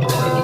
Love.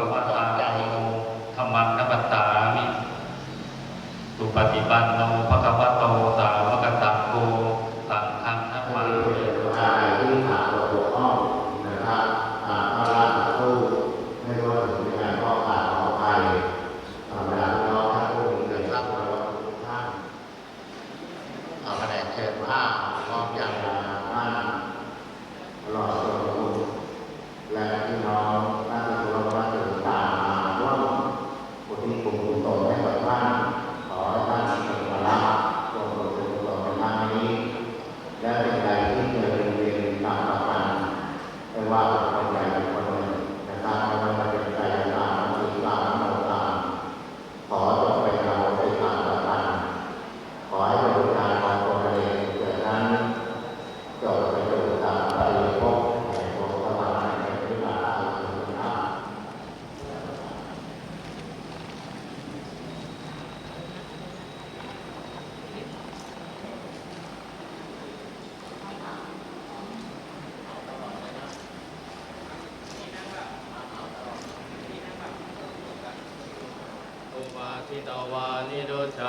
ลปัตตาโนธรรมังนปัตตามิตุปฏิบันโนภะคะวะโตสาวกตังโกสังฆังนัมมาเรียนกายที่ขาดหัวข้องนะครับขาดพระราชตู้ไม่ว่าถึงยังไงก็ขาดออไปธรรมดาน้องท่านผู้มีเงินรับรองท่านเอาคะแนนเชิญผ้าพร้อมยังไร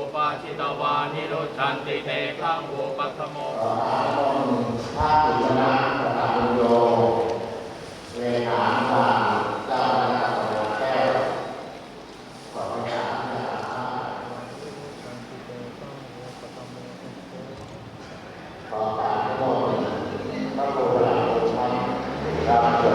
อุปาชิตวานิโรชันติเตขังโอปัสโมสาโมท่าติระตังโยเวหาบาตานาโแก้วขอพระ ขอการโมทนาพระโพธิสัตว์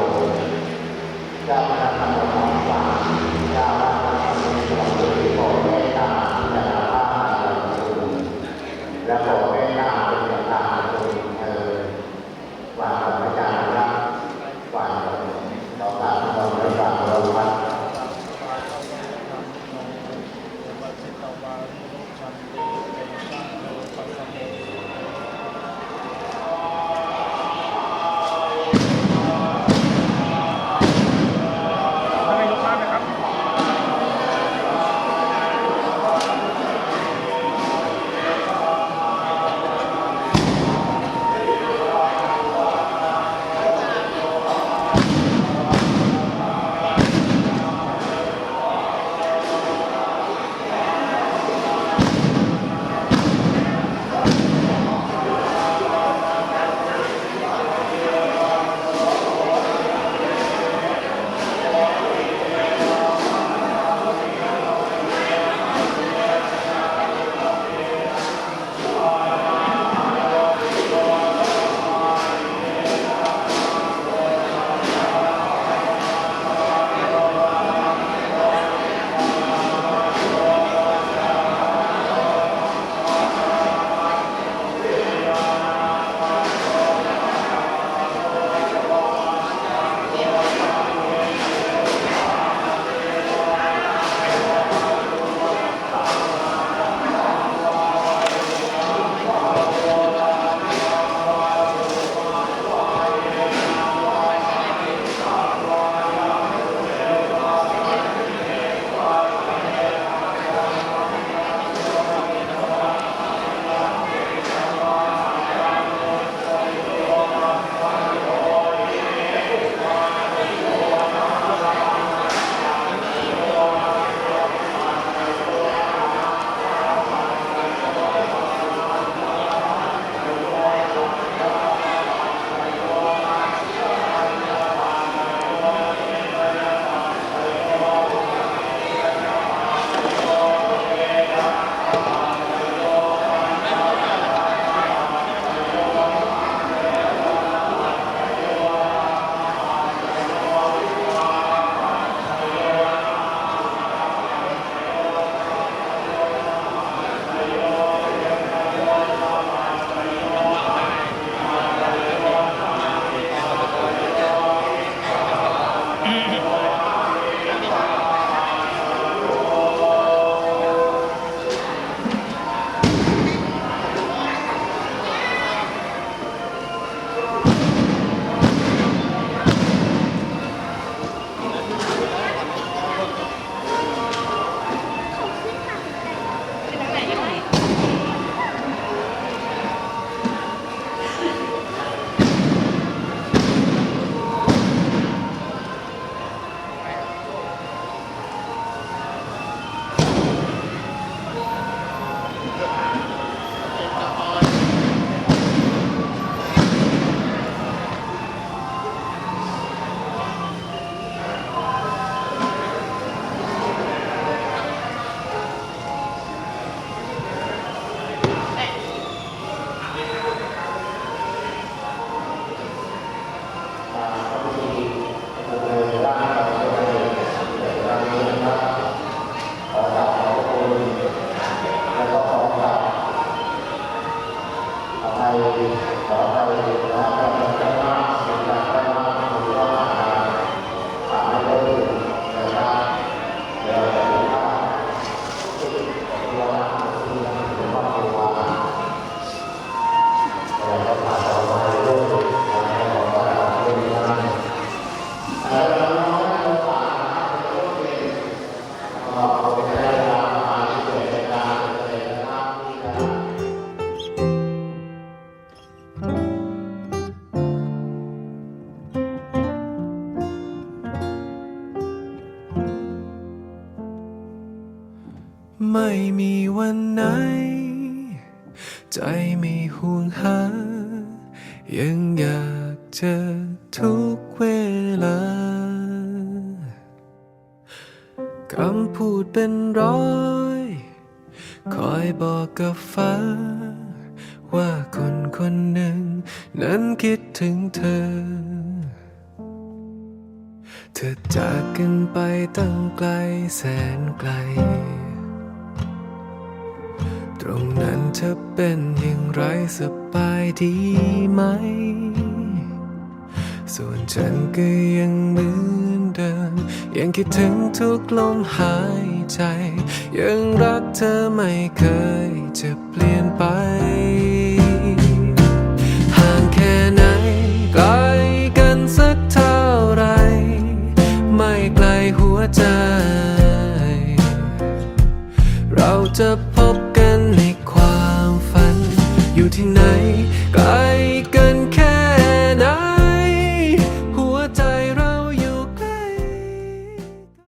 เจอทุกเวลาคำพูดเป็นร้อย คอยบอกกับฟ้า ว่าคนคนหนึ่ง นั้นคิดถึงเธอ เธอจากกันไปตั้งไกลแสนไกล ตรงนั้นเธอเป็นอย่างไรสบายดีไหม ส่วนฉันก็ยังเหมือนเดิม ยังคิดถึงทุกลมหายใจ ยังรักเธอไม่เคยจะเปลี่ยนไป